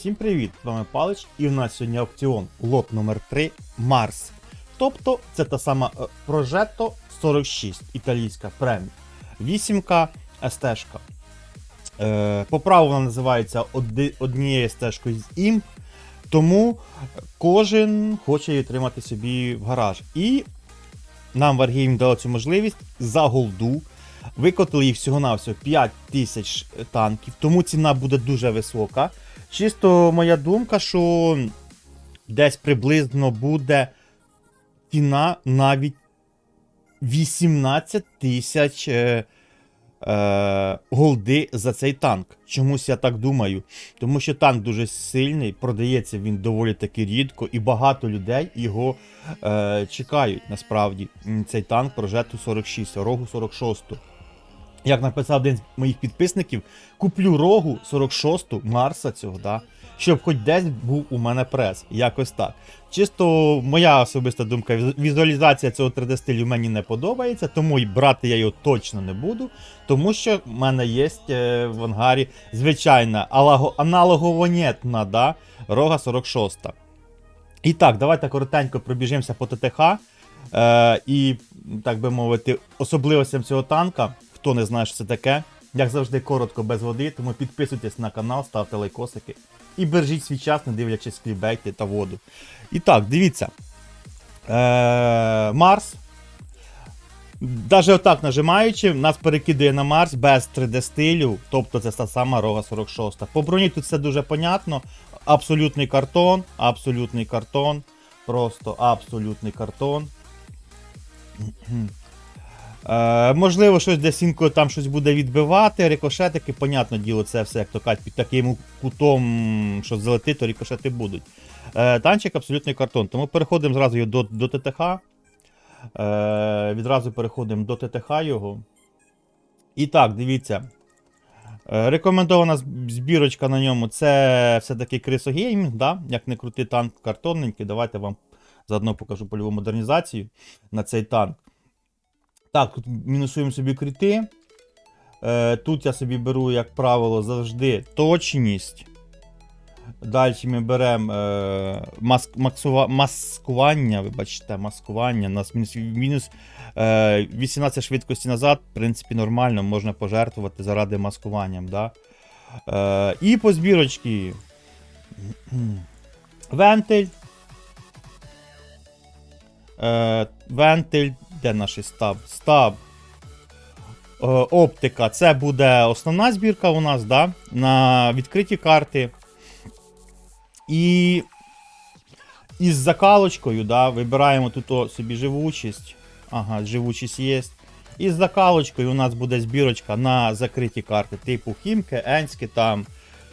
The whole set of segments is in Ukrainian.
Всім привіт! З вами Палич, і в нас сьогодні аукціон лот номер 3 Марс. Тобто це та сама е, Progetto 46 італійська премія. 8К СТ-шка. Е, по праву вона називається однією СТ-шкою з імп. Тому кожен хоче її тримати собі в гараж. І нам Wargaming дала цю можливість за голду. Викотили їх всього-навсього 5 тисяч танків, тому ціна буде дуже висока. Чисто моя думка, що десь приблизно буде ціна навіть 18 тисяч е, е, голди за цей танк. Чомусь я так думаю. Тому що танк дуже сильний, продається він доволі таки рідко, і багато людей його е, чекають насправді. Цей танк Progetto 46, Рогу 46. Як написав один з моїх підписників, куплю рогу 46-ту Марса цього, да, щоб хоч десь був у мене прес. Якось так. Чисто моя особиста думка, візуалізація цього 3D стилю мені не подобається, тому і брати я його точно не буду, тому що в мене є е, в ангарі звичайна аналоговонєтна да, рога 46. І так, давайте коротенько пробіжимося по ТТХ. Е, і, так би мовити, особливостям цього танка. Хто не знає, що це таке, як завжди, коротко без води, тому підписуйтесь на канал, ставте лайкосики і бережіть свій час, не дивлячись клібейти та воду. І так, дивіться. Е, Марс. Даже отак нажимаючи, нас перекидує на Марс без 3D стилю, тобто це та сама рога 46. По броні тут все дуже понятно. Абсолютний картон, абсолютний картон, просто абсолютний картон. Е, можливо, щось десь інколи там щось буде відбивати, рикошетики, понятне діло, це все, як то кажуть, під таким кутом, що залетить, то рикошети будуть. Е, танчик абсолютний картон. Тому переходимо зразу до, до ТТХ. Е, відразу переходимо до ТТХ його. І так, дивіться. Е, Рекомендована збірочка на ньому це все-таки Крисогейм, да? як не крутий танк картонненький. Давайте вам заодно покажу польову модернізацію на цей танк. Так, тут мінусуємо собі крити. Е, тут я собі беру, як правило, завжди точність. Далі ми беремо е, маск, максува, маскування, вибачте, маскування. У нас мінус, мінус е, 18 швидкості назад, в принципі, нормально, можна пожертвувати заради маскуванням. Да? Е, і по збірочці. Вентиль. Е, вентиль. Де наш стаб? Стаб. Е, оптика. Це буде основна збірка у нас, да? на відкриті карти. І із закалочкою, да, вибираємо тут собі живучість. Ага, живучість є. І з закалочкою у нас буде збірочка на закриті карти, типу Хімки, Енське там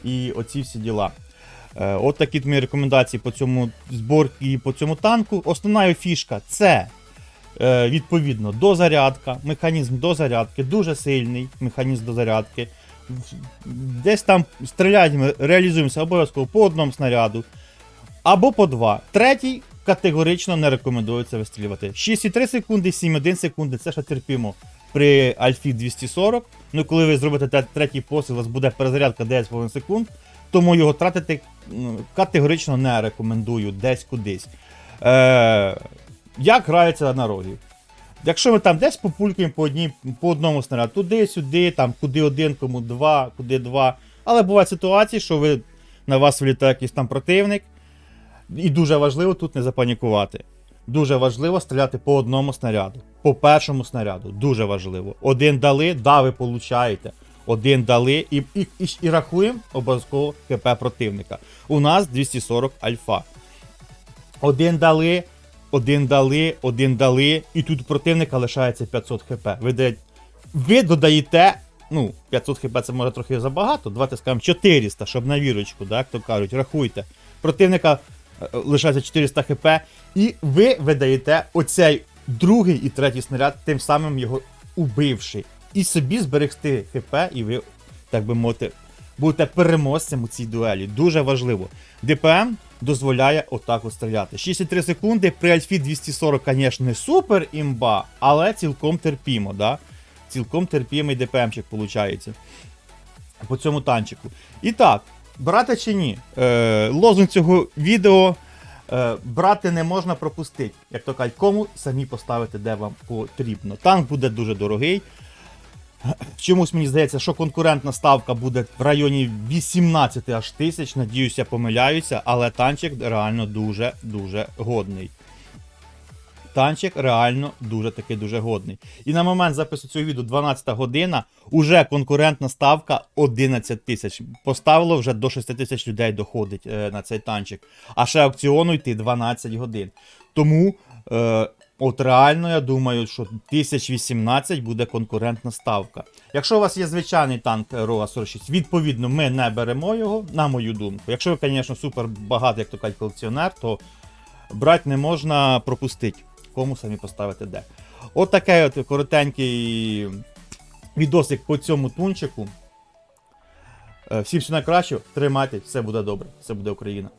і оці всі діла. Е, от такі мої рекомендації по цьому зборці і по цьому танку. Основна фішка це відповідно дозарядка, механізм дозарядки, дуже сильний механізм дозарядки. Десь там стріляємо, реалізуємося обов'язково по одному снаряду або по два. Третій категорично не рекомендується вистрілювати. 6,3 секунди, 7,1 секунди це ще терпимо при Альфі 240. Ну, коли ви зробите третій посил, у вас буде перезарядка 9,5 секунд, тому його тратити категорично не рекомендую десь кудись. Е, як грається на рогі? Якщо ми там десь популькаємо по, одній, по одному снаряду, туди-сюди, там куди один, кому два, куди два. Але бувають ситуації, що ви на вас влітає якийсь там противник. І дуже важливо тут не запанікувати. Дуже важливо стріляти по одному снаряду. По першому снаряду. Дуже важливо. Один дали, да, ви получаєте. Один дали і, і, і, і рахуємо обов'язково ХП противника. У нас 240 альфа. Один дали, один дали, один дали, і тут у противника лишається 500 хп. Ви, ви додаєте, ну, 500 хп це може трохи забагато, давайте скажемо 400, щоб на вірочку, да, як то кажуть, рахуйте. Противника е, лишається 400 хп, і ви видаєте оцей другий і третій снаряд, тим самим його убивши. І собі зберегти хп, і ви, так би мовити, будете переможцем у цій дуелі. Дуже важливо. ДПМ дозволяє отак от стріляти. 6,3 секунди при Альфі 240, звісно, не супер імба, але цілком терпімо, да? Цілком терпімий ДПМчик виходить. По цьому танчику. І так, брати чи ні? Е, лозунг цього відео. Е, брати не можна пропустити. Як то кажуть, кому самі поставити, де вам потрібно. Танк буде дуже дорогий. Чомусь мені здається, що конкурентна ставка буде в районі 18 аж тисяч. Надіюся, помиляюся, але танчик реально дуже-дуже годний. Танчик реально дуже таки дуже годний. І на момент запису цього відео 12 година, уже конкурентна ставка 11 тисяч. Поставило вже до 6 тисяч людей доходить е, на цей танчик. А ще аукціону йти 12 годин. Тому, е, от реально, я думаю, що 1018 буде конкурентна ставка. Якщо у вас є звичайний танк ROA 46, відповідно, ми не беремо його, на мою думку. Якщо ви, звісно, супер багатий, як то кажуть, колекціонер, то брати не можна пропустити. Кому самі поставити де. От такий от коротенький відосик по цьому тунчику. Е, Всім всього найкращого, тримайте, все буде добре, все буде Україна.